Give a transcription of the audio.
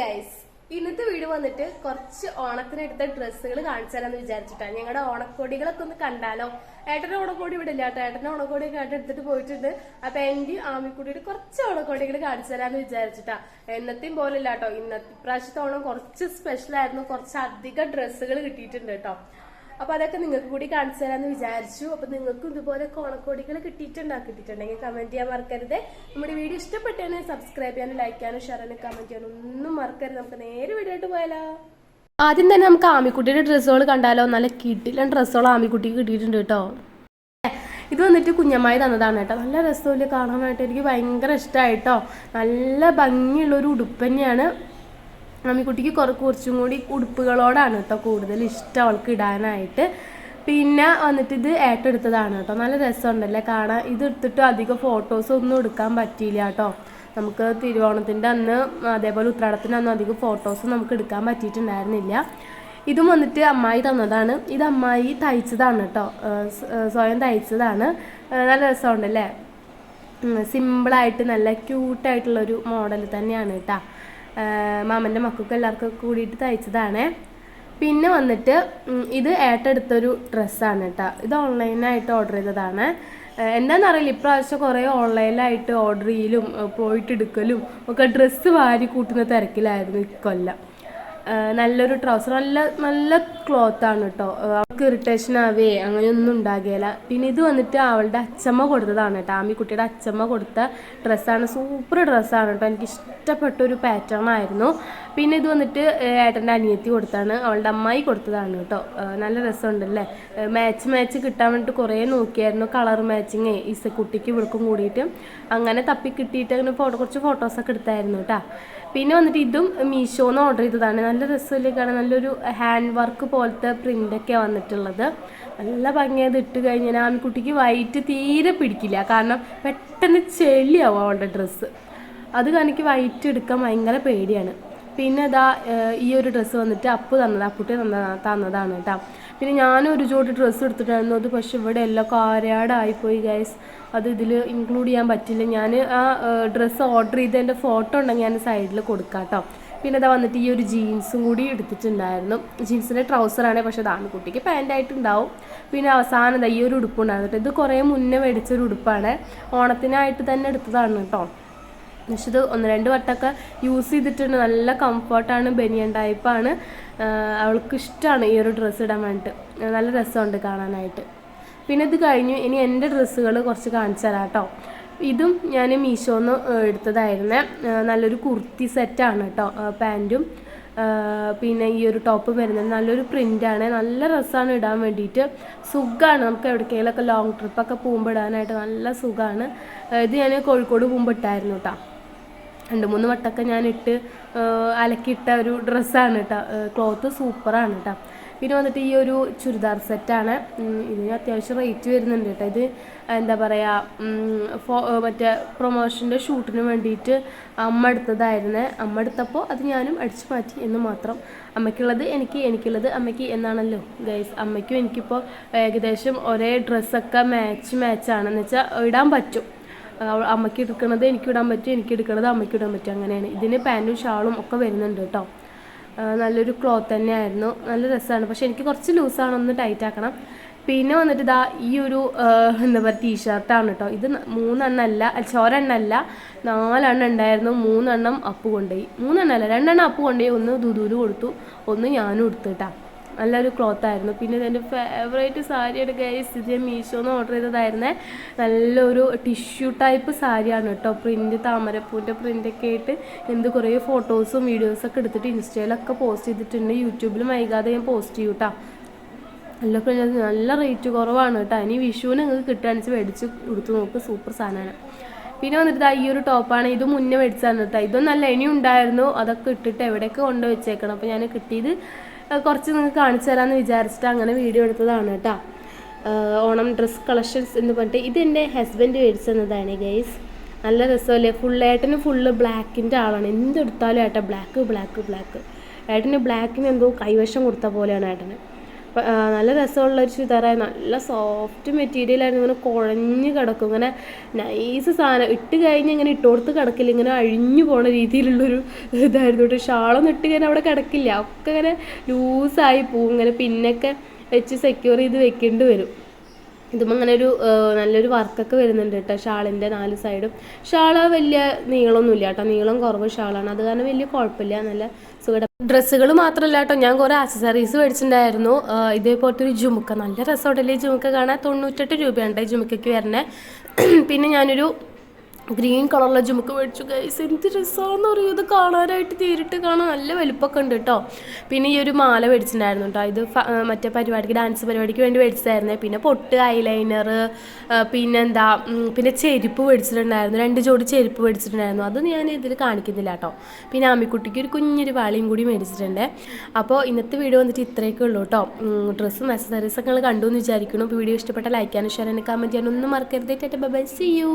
Guys ഇന്നത്തെ വീട് വന്നിട്ട് കുറച്ച് ഓണത്തിനെടുത്ത ഡ്രസ്സുകൾ കാണിച്ചു തരാന്ന് വിചാരിച്ചിട്ടാണ് ഞങ്ങളുടെ ഓണക്കോടികളൊക്കെ ഒന്ന് കണ്ടാലോ? ഏട്ടന്റെ ഓണക്കോടി ഇവിടെ ഇല്ല കേട്ടോ. ഏട്ടന്റെ ഓണക്കോടി എടുത്തിട്ട് പോയിട്ടുണ്ട്. അപ്പൊ എന്റെ ആമിക്കുട്ടിയുടെ കുറച്ച് ഓണക്കോടികൾ കാണിച്ചു തരാന്ന് വിചാരിച്ചിട്ടാ. എന്നത്തെയും പോലെ ഇല്ല കേട്ടോ. ഇന്നത്തെ പ്രാവശ്യത്തെ ഓണം കുറച്ച് സ്പെഷ്യൽ ആയിരുന്നു. കുറച്ച് അധികം ഡ്രസ്സുകൾ കിട്ടിയിട്ടുണ്ട് കേട്ടോ. അപ്പൊ അതൊക്കെ നിങ്ങൾക്ക് കൂടി കാണിച്ചു തരാന്ന് വിചാരിച്ചു. അപ്പൊ നിങ്ങൾക്കും ഇതുപോലെ കോണക്കോടികൾ കിട്ടിയിട്ടുണ്ടോ കിട്ടിയിട്ടുണ്ടെങ്കിൽ കമന്റ് ചെയ്യാൻ മറക്കരുത്. നമ്മുടെ വീഡിയോ ഇഷ്ടപ്പെട്ടാണ് സബ്സ്ക്രൈബ് ചെയ്യാനും ലൈക്ക് ചെയ്യാനും ഷെയർ ചെയ്യാനും കമന്റ് ചെയ്യാനും ഒന്നും മറക്കരുത്. നമുക്ക് നേരെ വീഡിയോ ആയിട്ട് പോയാലോ? ആദ്യം തന്നെ നമുക്ക് ആമിക്കുട്ടിയുടെ ഡ്രസ്സുകൾ കണ്ടാലോ? നല്ല കിട്ടില്ല ഡ്രസ്സുകൾ ആമിക്കുട്ടിക്ക് കിട്ടിയിട്ടുണ്ട് കേട്ടോ. ഇത് വന്നിട്ട് കുഞ്ഞമ്മായി തന്നതാണ് കേട്ടോ. നല്ല രസമില്ല കാണാനായിട്ട്. എനിക്ക് ഭയങ്കര ഇഷ്ടമായിട്ടോ നല്ല ഭംഗിയുള്ള ഒരു ഉടുപ്പ് തന്നെയാണ്. അമ്മിക്കുട്ടിക്ക് കുറ കുറച്ചും കൂടി ഉടുപ്പുകളോടാണ് കേട്ടോ കൂടുതൽ ഇഷ്ടം അവൾക്ക് ഇടാനായിട്ട്. പിന്നെ വന്നിട്ട് ഇത് ഏറ്റെടുത്തതാണ് കേട്ടോ നല്ല രസമുണ്ടല്ലേ കാണാൻ. ഇത് എടുത്തിട്ട് അധികം ഫോട്ടോസ് ഒന്നും എടുക്കാൻ പറ്റിയില്ല കേട്ടോ നമുക്ക് തിരുവോണത്തിന്റെ അന്ന് അതേപോലെ ഉത്രാടത്തിന്റെ അന്ന് അധികം ഫോട്ടോസ് നമുക്ക് എടുക്കാൻ പറ്റിയിട്ടുണ്ടായിരുന്നില്ല. ഇതും വന്നിട്ട് അമ്മായി തന്നതാണ്. ഇത് അമ്മായി തയ്ച്ചതാണ് കേട്ടോ സ്വയം തയ്ച്ചതാണ്. നല്ല രസമുണ്ടല്ലേ? സിമ്പിളായിട്ട് നല്ല ക്യൂട്ടായിട്ടുള്ളൊരു മോഡൽ തന്നെയാണ് കേട്ടോ മാമന്റെ മക്കൾക്ക് എല്ലാവർക്കും കൂടിയിട്ട് തയ്ച്ചതാണ്. പിന്നെ വന്നിട്ട് ഇത് ഏട്ടെടുത്തൊരു ഡ്രസ്സാണ് കേട്ടോ. ഇത് ഓൺലൈനായിട്ട് ഓർഡർ ചെയ്തതാണ്. എന്താണെന്നറിയില്ല ഇപ്രാവശ്യം കുറേ ഓൺലൈനിലായിട്ട് ഓർഡർ ചെയ്യലും പോയിട്ട് എടുക്കലും ഒക്കെ ഡ്രസ്സ് വാരി കൂട്ടുന്ന തിരക്കിലായിരുന്നു ഇക്കൊല്ലം. നല്ലൊരു ട്രൗസർ നല്ല നല്ല ക്ലോത്ത് ആണ് കേട്ടോ അവൾക്ക് ഇറിറ്റേഷൻ ആവേ അങ്ങനെയൊന്നും ഉണ്ടാകുകയില്ല പിന്നെ ഇത് വന്നിട്ട് അവളുടെ അച്ചമ്മ കൊടുത്തതാണ് കേട്ടോ ആമിക്കുട്ടിയുടെ അച്ചമ്മ കൊടുത്ത ഡ്രസ്സാണ് സൂപ്പർ ഡ്രസ്സാണ് കേട്ടോ എനിക്ക് ഇഷ്ടപ്പെട്ട ഒരു പാറ്റേൺ ആയിരുന്നു. പിന്നെ ഇത് വന്നിട്ട് ഏട്ടന്റെ അനിയത്തി കൊടുത്താണ്. അവളുടെ അമ്മായി കൊടുത്തതാണ് കേട്ടോ നല്ല രസമുണ്ടല്ലേ? മാച്ച് മാച്ച് കിട്ടാൻ വേണ്ടിയിട്ട് കുറേ നോക്കിയായിരുന്നു. കളർ മാച്ചിങ് ഇസക്കുട്ടിക്ക് ഇവൾക്കും കൂടിയിട്ട്. അങ്ങനെ തപ്പി കിട്ടിയിട്ട് അങ്ങനെ ഫോട്ടോ കുറച്ച് ഫോട്ടോസൊക്കെ എടുത്തായിരുന്നു കേട്ടോ പിന്നെ വന്നിട്ട് ഇതും മീഷോന്ന് ഓർഡർ ചെയ്തതാണ്. നല്ല രസമല്ലേ കാണാൻ നല്ലൊരു ഹാൻഡ് വർക്ക് പോലത്തെ പ്രിന്റൊക്കെയാണ് വന്നിട്ടുള്ളത്. നല്ല ഭംഗിയത് ഇട്ട് കഴിഞ്ഞാൽ ആൺകുട്ടിക്ക് വൈറ്റ് തീരെ പിടിക്കില്ല. കാരണം പെട്ടെന്ന് ചെളിയാവും അവളുടെ ഡ്രസ്സ് അത് കാണിക്ക് വൈറ്റ് എടുക്കാൻ ഭയങ്കര പേടിയാണ്. പിന്നെ ഇതാ ഈ ഒരു ഡ്രസ്സ് വന്നിട്ട് അപ്പ് തന്നതാണ് അപ്പുട്ടി തന്ന തന്നതാണ് കേട്ടോ. പിന്നെ ഞാനും ഒരു ജോഡി ഡ്രസ്സ് എടുത്തിട്ടായിരുന്നു. അത് പക്ഷേ ഇവിടെ എല്ലാം കാരാടായിപ്പോയി ഗൈസ് അത് ഇതിൽ ഇൻക്ലൂഡ് ചെയ്യാൻ പറ്റില്ല. ഞാൻ ആ ഡ്രസ്സ് ഓർഡർ ചെയ്തതിന്റെ ഫോട്ടോ ഉണ്ടെങ്കിൽ ഞാൻ സൈഡിൽ കൊടുക്കാം കേട്ടോ പിന്നെ ഇതാ വന്നിട്ട് ഈ ഒരു ജീൻസും കൂടി എടുത്തിട്ടുണ്ടായിരുന്നു. ജീൻസിന്റെ ട്രൗസറാണ് പക്ഷേ അത് ആൺകുട്ടിക്ക് പാന്റായിട്ടുണ്ടാവും പിന്നെ അവസാനം ദാ ഈ ഒരു ഉടുപ്പുണ്ടായിരുന്നു കേട്ടോ ഇത് കുറേ മുന്നേ മേടിച്ചൊരു ഉടുപ്പാണ്. ഓണത്തിനായിട്ട് തന്നെ എടുത്തതാണ് കേട്ടോ പക്ഷെ ഇത് ഒന്ന് രണ്ട് വട്ടമൊക്കെ യൂസ് ചെയ്തിട്ടുണ്ട്. നല്ല കംഫർട്ടാണ് ബനിയൻ ടൈപ്പാണ് അവൾക്ക് ഇഷ്ടമാണ് ഈ ഒരു ഡ്രസ്സ് ഇടാൻ വേണ്ടിയിട്ട് നല്ല രസമുണ്ട് കാണാനായിട്ട്. പിന്നെ ഇത് കഴിഞ്ഞു. ഇനി എന്റെ ഡ്രസ്സുകൾ കുറച്ച് കാണിച്ചു തരാം കേട്ടോ. ഇതും ഞാൻ മീഷോന്ന് എടുത്തതായിരുന്നേ. നല്ലൊരു കുർത്തി സെറ്റാണ് കേട്ടോ പാന്റും പിന്നെ ഈ ഒരു ടോപ്പ് വരുന്നത് നല്ലൊരു പ്രിന്റാണ് നല്ല രസമാണ് ഇടാൻ വേണ്ടിയിട്ട്. സുഖമാണ് നമുക്ക് എവിടേക്കെങ്കിലൊക്കെ ലോങ് ട്രിപ്പൊക്കെ പോകുമ്പോൾ ഇടാനായിട്ട് നല്ല സുഖമാണ് ഇത് ഞാൻ കോഴിക്കോട് പോകുമ്പോൾ ഇട്ടായിരുന്നു കേട്ടോ. രണ്ട് മൂന്ന് വട്ടമൊക്കെ ഞാനിട്ട് അലക്കിയിട്ട ഒരു ഡ്രസ്സാണ് കേട്ടോ ക്ലോത്ത് സൂപ്പറാണ് കേട്ടോ പിന്നെ വന്നിട്ട് ഈ ഒരു ചുരിദാർ സെറ്റാണ്. ഇതിന് അത്യാവശ്യം റേറ്റ് വരുന്നുണ്ട് കേട്ടോ ഇത് എന്താ പറയുക ഫോ മറ്റേ പ്രൊമോഷന്റെ ഷൂട്ടിന് വേണ്ടിയിട്ട് അമ്മ എടുത്തതായിരുന്നു. അമ്മ എടുത്തപ്പോൾ അത് ഞാനും അടിച്ചു മാറ്റി എന്ന് മാത്രം. അമ്മയ്ക്കുള്ളത് എനിക്ക് എനിക്കുള്ളത് അമ്മയ്ക്ക് എന്നാണല്ലോ. ഗൈസ് അമ്മയ്ക്കും എനിക്കിപ്പോൾ ഏകദേശം ഒരേ ഡ്രസ്സൊക്കെ മാച്ച് മാച്ചാണെന്ന് വെച്ചാൽ ഇടാൻ പറ്റും. അമ്മയ്ക്ക് എടുക്കണത് എനിക്ക് ഇടാൻ പറ്റും എനിക്ക് എടുക്കണത് അമ്മയ്ക്ക് ഇടാൻ പറ്റും അങ്ങനെയാണ്. ഇതിന് പാന്റും ഷാളും ഒക്കെ വരുന്നുണ്ട് കേട്ടോ. നല്ലൊരു ക്ലോത്ത് തന്നെയായിരുന്നു. നല്ല രസമാണ്. പക്ഷെ എനിക്ക് കുറച്ച് ലൂസാണ് ഒന്ന് ടൈറ്റ് ആക്കണം. പിന്നെ വന്നിട്ട് ഇതാ ഈ ഒരു എന്താ പറയുക ടീഷർട്ടാണ് കേട്ടോ. ഇത് മൂന്നെണ്ണല്ല ചോരെണ്ണല്ല നാലെണ്ണം ഉണ്ടായിരുന്നു. മൂന്നെണ്ണം അപ്പ് കൊണ്ടുപോയി. മൂന്നെണ്ണല്ല രണ്ടെണ്ണം അപ്പ് കൊണ്ടുപോയി. ഒന്ന് ദുദൂര് കൊടുത്തു ഒന്ന് ഞാനും എടുത്തു കേട്ടോ. നല്ലൊരു ക്ലോത്ത് ആയിരുന്നു പിന്നെ ഇതെന്റെ ഫേവറേറ്റ് സാരിയുടെ ഗൈസ് ഇത് ഞാൻ മീഷോന്ന് ഓർഡർ ചെയ്തതായിരുന്നേ. നല്ലൊരു ടിഷ്യൂ ടൈപ്പ് സാരിയാണ് കേട്ടോ. പ്രിന്റ് താമരപ്പൂവിന്റെ പ്രിന്റൊക്കെ ആയിട്ട് എന്ത് കുറേ ഫോട്ടോസും വീഡിയോസൊക്കെ എടുത്തിട്ട് ഇൻസ്റ്റയിലൊക്കെ പോസ്റ്റ് ചെയ്തിട്ടുണ്ട്. യൂട്യൂബിലും വൈകാതെ ഞാൻ പോസ്റ്റ് ചെയ്യും കേട്ടോ നല്ല നല്ല റേറ്റ് കുറവാണ് കേട്ടോ. ഇനി വിഷുവിന് നിങ്ങൾക്ക് കിട്ടുകയാണെന്ന് മേടിച്ച് കൊടുത്ത് നോക്ക്. സൂപ്പർ സാധനമാണ്. പിന്നെ വന്നിട്ട് ഈ ഒരു ടോപ്പാണ് ഇത് മുന്നേ മേടിച്ചാണ് കേട്ടോ. ഇതൊന്നും നല്ല ഇനി ഉണ്ടായിരുന്നു അതൊക്കെ ഇട്ടിട്ട് എവിടെയൊക്കെ കൊണ്ടുവച്ചേക്കണം അപ്പോൾ ഞാൻ കിട്ടിയത് കുറച്ച് നിങ്ങൾക്ക് കാണിച്ചു തരാമെന്ന് വിചാരിച്ചിട്ട് അങ്ങനെ വീഡിയോ എടുത്തതാണ് കേട്ടോ. ഓണം ഡ്രസ് കളക്ഷൻസ് എന്ന് പറഞ്ഞിട്ട് ഇത് എന്റെ ഹസ്ബൻഡ് മേടിച്ചതാണ് ഗൈസ് നല്ല രസമല്ലേ? ഫുൾ ഏട്ടന് ഫുള്ള് ബ്ലാക്കിന്റെ ആളാണ്. എന്തെടുത്താലും ഏട്ടാ ബ്ലാക്ക് ബ്ലാക്ക് ബ്ലാക്ക് ഏട്ടന് ബ്ലാക്കിന് എന്തോ കൈവശം കൊടുത്ത പോലെയാണ് ഏട്ടന്. നല്ല രസമുള്ള ഒരു ചുരിദാറായി നല്ല സോഫ്റ്റ് മെറ്റീരിയലായിരുന്നു. ഇങ്ങനെ കുഴഞ്ഞ് കിടക്കും. ഇങ്ങനെ നൈസ് സാധനം ഇട്ട് കഴിഞ്ഞ് ഇങ്ങനെ ഇട്ടുകൊടുത്ത് കിടക്കില്ല. ഇങ്ങനെ അഴിഞ്ഞു പോണ രീതിയിലുള്ളൊരു ഇതായിരുന്നു കേട്ടോ. ഷാളൊന്നും ഇട്ട് കഴിഞ്ഞാൽ അവിടെ കിടക്കില്ല. ഒക്കെ ഇങ്ങനെ ലൂസായി പോവും. ഇങ്ങനെ പിന്നൊക്കെ വെച്ച് സെക്യൂർ ചെയ്ത് വെക്കേണ്ടി വരും. ഇതും അങ്ങനെ ഒരു നല്ലൊരു വർക്കൊക്കെ വരുന്നുണ്ട് കേട്ടോ ഷാളിന്റെ നാല് സൈഡും ഷാൾ വലിയ നീളമൊന്നുമില്ല കേട്ടോ. നീളം കുറവ് ഷാളാണ്. അത് കാരണം വലിയ കുഴപ്പമില്ല. നല്ല സുഖം. ഡ്രസ്സുകൾ മാത്രമല്ല കേട്ടോ. ഞാൻ കുറേ ആക്സസറീസ് മേടിച്ചിട്ടുണ്ടായിരുന്നു. ഇതേപോലത്തെ ഒരു ജുമുക്ക. നല്ല രസമുണ്ടല്ലേ ജുമുക്ക കാണാൻ? തൊണ്ണൂറ്റെട്ട് രൂപയാണ് ഈ ജുമുക്കയ്ക്ക് വരണേ പിന്നെ ഞാനൊരു ഗ്രീൻ കളറിലെ ജുമുക്ക് മേടിച്ചു. ഗൈസ് എന്ത് രസമാണെന്ന് പറയും ഇത് കാണാനായിട്ട് നേരിട്ട് കാണാൻ നല്ല വലുപ്പമൊക്കെ ഉണ്ട് കേട്ടോ. പിന്നെ ഈ ഒരു മാല മേടിച്ചിട്ടുണ്ടായിരുന്നു കേട്ടോ. ഇത് മറ്റേ പരിപാടിക്ക് ഡാൻസ് പരിപാടിക്ക് വേണ്ടി മേടിച്ചതായിരുന്നേ. പിന്നെ പൊട്ട് ഐലൈനർ പിന്നെന്താ പിന്നെ ചെരുപ്പ് മേടിച്ചിട്ടുണ്ടായിരുന്നു. രണ്ട് ജോഡി ചെരുപ്പ് മേടിച്ചിട്ടുണ്ടായിരുന്നു. അത് ഞാൻ ഇതിൽ കാണിക്കുന്നില്ല കേട്ടോ. പിന്നെ ആമിക്കുട്ടിക്ക് ഒരു കുഞ്ഞൊരു വാളിയും കൂടി മേടിച്ചിട്ടുണ്ട്. അപ്പോൾ ഇന്നത്തെ വീഡിയോ വന്നിട്ട് ഇത്രയൊക്കെ ഉള്ളൂ കേട്ടോ. ഡ്രസ്സും അക്സസറീസൊക്കെ നിങ്ങൾ കണ്ടു എന്ന് വിചാരിക്കുന്നു. വീഡിയോ ഇഷ്ടപ്പെട്ട ലൈക്ക് ഷെയർ ചെയ്യാനും കമന്റ് ചെയ്യാനും ഒന്നും മറക്കരുത്. By C U